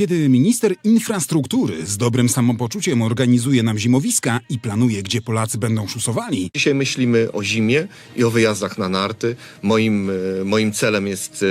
Kiedy minister infrastruktury z dobrym samopoczuciem organizuje nam zimowiska i planuje, gdzie Polacy będą szusowali, Dzisiaj myślimy o zimie i o wyjazdach na narty. Moim, e, moim celem jest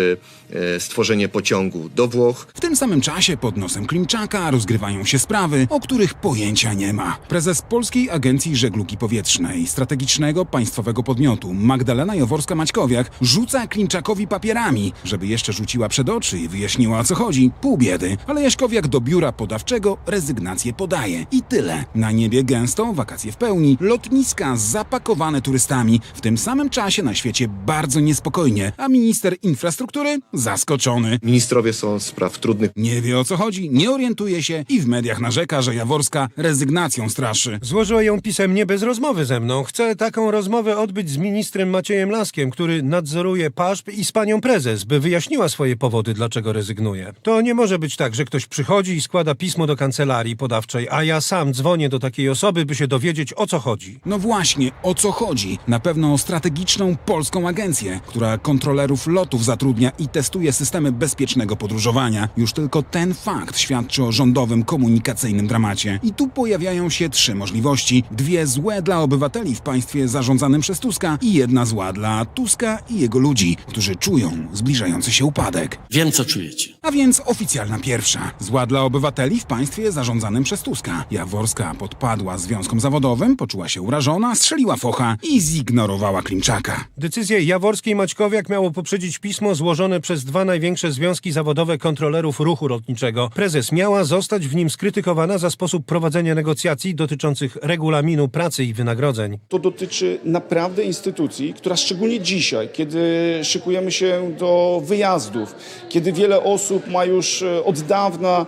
e, e, stworzenie pociągu do Włoch. w tym samym czasie pod nosem Klimczaka rozgrywają się sprawy, o których pojęcia nie ma. Prezes Polskiej Agencji Żeglugi Powietrznej, strategicznego państwowego podmiotu Magdalena Jaworska-Maćkowiak rzuca Klimczakowi papierami, żeby jeszcze rzuciła przed oczy i wyjaśniła o co chodzi. Pół biedy, ale Jaśkowiak do biura podawczego rezygnację podaje. I tyle. Na niebie gęsto, wakacje w pełni, lotniska zapakowane turystami. W tym samym czasie na świecie bardzo niespokojnie, a minister infrastruktury zaskoczony. Ministrowie są spraw trudnych. Nie wie o co chodzi, nie orientuje się i w mediach narzeka, że Jaworska rezygnacją straszy. Złożyła ją pisemnie bez rozmowy ze mną. Chcę taką rozmowę odbyć z ministrem Maciejem Laskiem, który nadzoruje PASZP i z panią prezes, by wyjaśniła swoje powody, dlaczego rezygnuje. To nie może być tak, że ktoś przychodzi i składa pismo do kancelarii podawczej, a ja sam dzwonię do takiej osoby, by się dowiedzieć o co chodzi. No właśnie, o co chodzi? Na pewno o strategiczną polską agencję, która kontrolerów lotów zatrudnia i testuje systemy bezpiecznego podróżowania. Już tylko ten fakt świadczy o rządowym komunikacyjnym dramacie. I tu pojawiają się trzy możliwości. Dwie złe dla obywateli w państwie zarządzanym przez Tuska i jedna zła dla Tuska i jego ludzi, którzy czują zbliżający się upadek. Wiem, co czujecie. A więc oficjalna pierwsza. Zła dla obywateli w państwie zarządzanym przez Tuska. Jaworska podpadła związkom zawodowym, poczuła się urażona, strzeliła focha i zignorowała Klimczaka. Decyzję Jaworskiej Maćkowiak miało poprzedzić pismo złożone przez dwa największe związki zawodowe kontrolerów ruchu lotniczego. Prezes miała zostać w nim skrytykowana za sposób prowadzenia negocjacji dotyczących regulaminu pracy i wynagrodzeń. To dotyczy naprawdę instytucji, która szczególnie dzisiaj, kiedy szykujemy się do wyjazdów, kiedy wiele osób ma już e, od dawna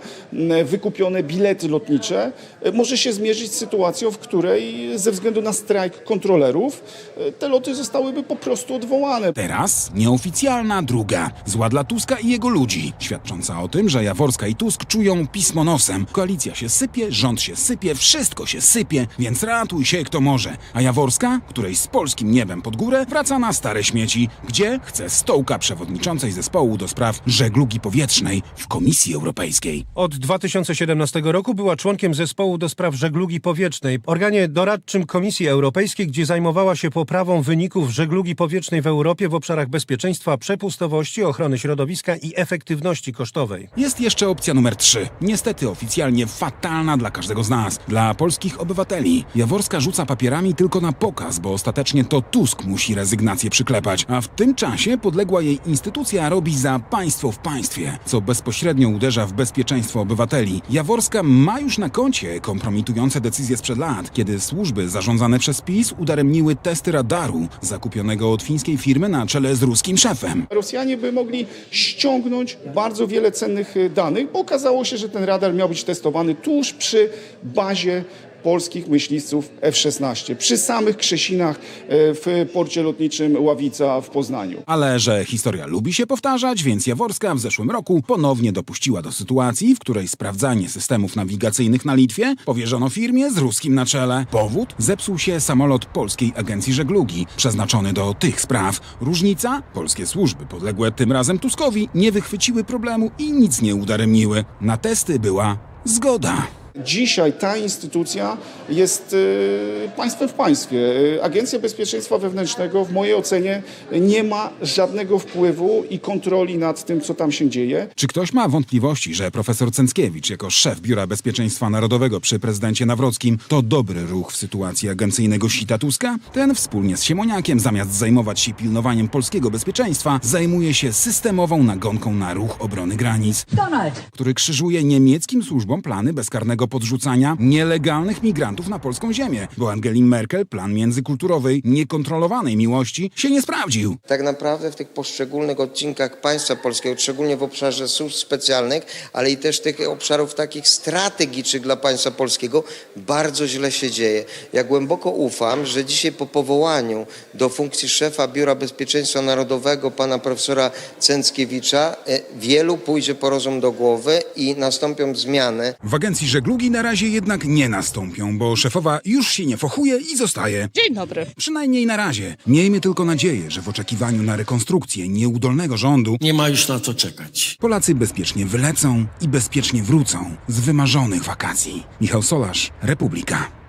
wykupione bilety lotnicze, e, może się zmierzyć z sytuacją, w której ze względu na strajk kontrolerów e, te loty zostałyby po prostu odwołane. Teraz nieoficjalna druga. Zła dla Tuska i jego ludzi, świadcząca o tym, że Jaworska i Tusk czują pismo nosem. Koalicja się sypie, rząd się sypie, wszystko się sypie, więc ratuj się kto może. A Jaworska, której z polskim niebem pod górę, wraca na stare śmieci, gdzie chce stołka przewodniczącej zespołu do spraw żeglugi powietrznej w Komisji Europejskiej. Od 2017 roku była członkiem zespołu do spraw żeglugi powietrznej, organie doradczym Komisji Europejskiej, gdzie zajmowała się poprawą wyników żeglugi powietrznej w Europie w obszarach bezpieczeństwa, przepustowości, ochrony środowiska i efektywności kosztowej. Jest jeszcze opcja numer 3. Niestety oficjalnie fatalna dla każdego z nas, dla polskich obywateli. Jaworska rzuca papierami tylko na pokaz, bo ostatecznie to Tusk musi rezygnację przyklepać, a w tym czasie podległa jej instytucja robi za państwo w państwie, co bezpośrednio uderza w bezpieczeństwo obywateli. Jaworska ma już na koncie kompromitujące decyzje sprzed lat, kiedy służby zarządzane przez PiS udaremniły testy radaru zakupionego od fińskiej firmy na czele z ruskim szefem. Rosjanie by mogli ściągnąć bardzo wiele cennych e, danych, bo okazało się, że ten radar miał być testowany tuż przy bazie polskich myśliwców F-16, przy samych Krzesinach e, w porcie lotniczym Ławica w Poznaniu. Ale że historia lubi się powtarzać, więc Jaworska w zeszłym roku ponownie dopuściła do sytuacji, w której sprawdzanie systemów nawigacyjnych na Litwie powierzono firmie z ruskim na czele. Powód? Zepsuł się samolot Polskiej Agencji Żeglugi, przeznaczony do tych spraw. Różnica? Polskie służby podległe tym razem Tuskowi nie wychwyciły problemu i nic nie udaremniły. Na testy była zgoda. Dzisiaj ta instytucja jest e, państwem w państwie. E, Agencja Bezpieczeństwa Wewnętrznego w mojej ocenie nie ma żadnego wpływu i kontroli nad tym, co tam się dzieje. Czy ktoś ma wątpliwości, że profesor Cęckiewicz jako szef Biura Bezpieczeństwa Narodowego przy prezydencie Nawrockim to dobry ruch w sytuacji agencyjnego sita Tuska? Ten wspólnie z Siemoniakiem zamiast zajmować się pilnowaniem polskiego bezpieczeństwa zajmuje się systemową nagonką na ruch obrony granic, Donald! który krzyżuje niemieckim służbom plany bezkarnego podrzucania nielegalnych migrantów na polską ziemię, bo Angeli Merkel plan międzykulturowej, niekontrolowanej miłości się nie sprawdził. tak naprawdę w tych poszczególnych odcinkach państwa polskiego, szczególnie w obszarze służb specjalnych, ale i też tych obszarów takich strategicznych dla państwa polskiego, bardzo źle się dzieje. Ja głęboko ufam, że dzisiaj po powołaniu do funkcji szefa Biura Bezpieczeństwa Narodowego pana profesora Cęckiewicza e, wielu pójdzie po rozum do głowy i nastąpią zmiany. W agencji żeglugi żeglugi na razie jednak nie nastąpią, bo szefowa już się nie fochuje i zostaje. Dzień dobry. Przynajmniej na razie. Miejmy tylko nadzieję, że w oczekiwaniu na rekonstrukcję nieudolnego rządu Nie ma już na co czekać. Polacy bezpiecznie wylecą i bezpiecznie wrócą z wymarzonych wakacji. Michał Solarz, Republika.